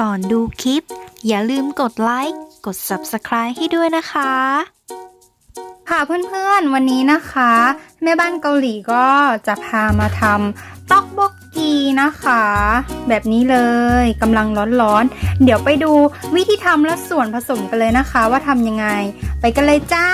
ก่อนดูคลิป อย่าลืมกดไลค์ กด Subscribe ให้ด้วยนะคะ ค่ะเพื่อนๆ วันนี้นะคะ แม่บ้านเกาหลีก็จะพามาทำต๊อกบกกีนะคะ แบบนี้เลยกำลังร้อนๆ เดี๋ยวไปดูวิธีทำและส่วนผสมกันเลยนะคะ ว่าทำยังไง ไปกันเลยจ้า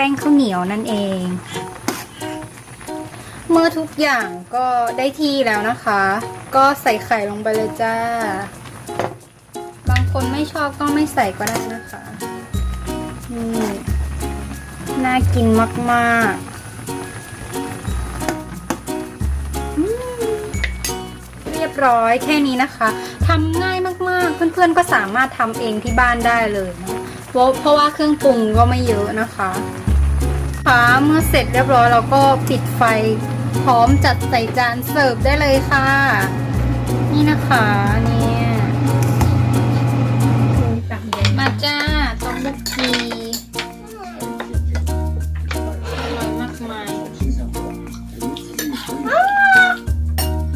ป้งข้าวเหนียวนั่นเอง เมื่อทุกอย่างก็ได้ที่แล้วนะคะ ก็ใส่ไข่ลงไปเลยจ้า บางคนไม่ชอบก็ไม่ใส่ก็ได้นะคะนี่น่ากินมากๆเรียบร้อยแค่นี้นะคะทำง่ายมากๆ เพื่อนๆก็สามารถทำเองที่บ้านได้เลยนะเพราะว่าเครื่องปรุงก็ไม่เยอะนะคะ คะ เมื่อเสร็จเรียบร้อยเราก็ปิดไฟพร้อมจัดใส่จานเสิร์ฟได้เลยค่ะ นี่นะคะเนี่ยมาจ้าต๊อกบุกกีอร่อยมากมาย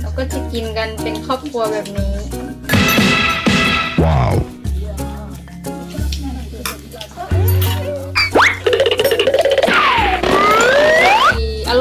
เราก็จะกินกันเป็นครอบครัวแบบนี้ Wow.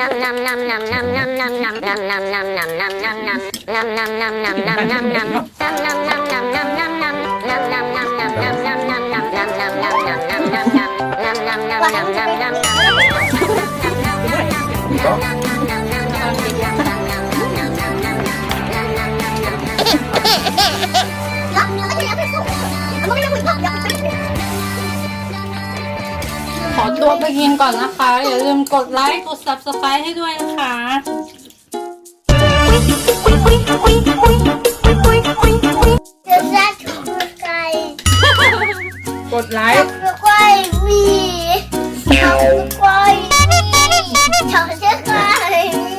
nom nom nom nom nom ตัวไปกินก่อนนะคะ อย่าลืมกดไลค์ กด subscribe ให้ด้วยนะคะจะได้ถูกใจกดไลค์ถูกใจมีถูกใจมีถูกใ